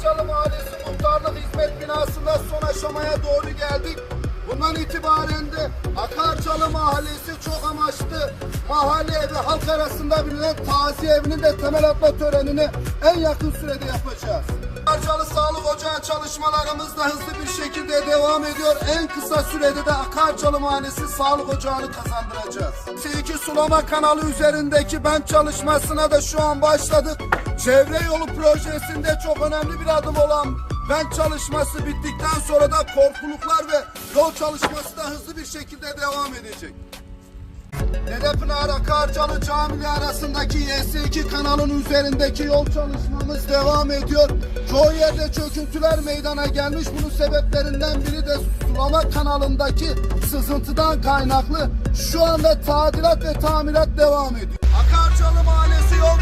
Akarcalı Mahallesi Muhtarlık Hizmet Binası'nda son aşamaya doğru geldik. Bundan itibaren de Akarcalı Mahallesi çok amaçlı mahalle evi halk arasında bilinen taziye evinin de temel atma törenini en yakın sürede yapacağız. Ocağı çalışmalarımız da hızlı bir şekilde devam ediyor. En kısa sürede de Akarcalı Mahallesi Sağlık Ocağı'nı kazandıracağız. T2 sulama kanalı üzerindeki bent çalışmasına da şu an başladık. Çevre yolu projesinde çok önemli bir adım olan bent çalışması bittikten sonra da korkuluklar ve yol çalışması da hızlı bir şekilde devam edecek. Dedepınar Akarcalı Camili arasındaki YS2 kanalın üzerindeki yol çalışmamız devam ediyor. Çoğu yerde çöküntüler meydana gelmiş. Bunun sebeplerinden biri de sulama kanalındaki sızıntıdan kaynaklı. Şu anda tadilat ve tamirat devam ediyor. Akarcalı Mahallesi yol